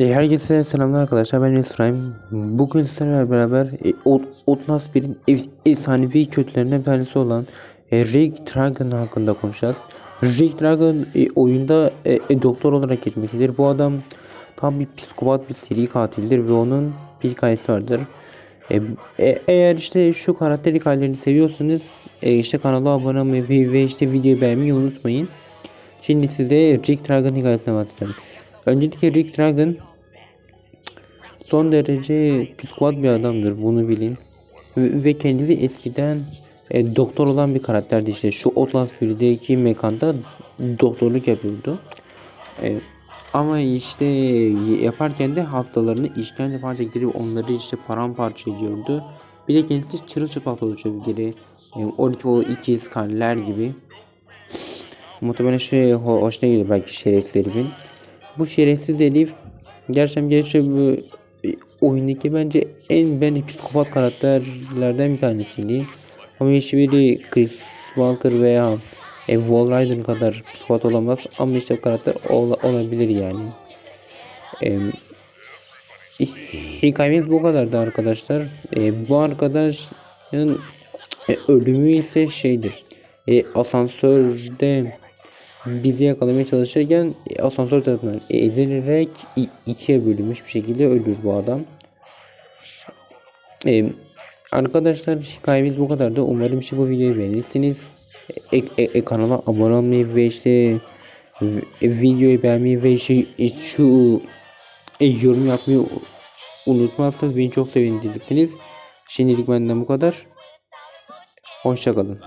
E, Herkese selamlar arkadaşlar ben İsrail. Bugün sizlerle beraber e, Outlast 1'in ef- kötülerinden bir tanesi olan e, Rick Dragon hakkında konuşacağız. Rick Dragon e, oyunda e, e, doktor olarak geçmektedir. Bu adam tam bir psikopat bir seri katildir ve onun bir hikayesi vardır. E, e, eğer işte şu karakter hikayelerini seviyorsanız e, işte kanala abone olmayı ve, ve işte videoyu beğenmeyi unutmayın. Şimdi size Rick Dragon hikayesini anlatacağım. Öncelikle Rick Dragon son derece psikopat bir adamdır bunu bilin. Ve, ve kendisi eskiden e, doktor olan bir karakterdi işte şu Outlast 1'deki mekanda doktorluk yapıyordu. E, ama işte yaparken de hastalarını işkence falan çektirip onları işte paramparça ediyordu. Bir de kendisi çırılçıplak oluşabilir. E, 12 o ikiz kardeşler gibi. Muhtemelen şey ho hoşuna gidiyor belki şerefsiz herifin. Bu şerefsiz herif gerçekten e, oyundaki bence en bence psikopat karakterlerden bir tanesiydi. Ama hiçbiri Chris Walker veya e, Wall kadar psikopat olamaz ama işte o karakter ola- olabilir yani. E, hikayemiz bu kadardı arkadaşlar. E, bu arkadaşın e, ölümü ise şeydir. E, asansörde bizi yakalamaya çalışırken e, asansör tarafından ezilerek ikiye bölünmüş bir şekilde ölür bu adam. E, arkadaşlar hikayemiz bu kadardı. Umarım işte bu videoyu beğenirsiniz. E, e, e, kanala abone olmayı ve işte videoyu beğenmeyi ve e, şu e, yorum yapmayı unutmazsanız beni çok sevindirirsiniz. Şimdilik benden bu kadar. Hoşçakalın.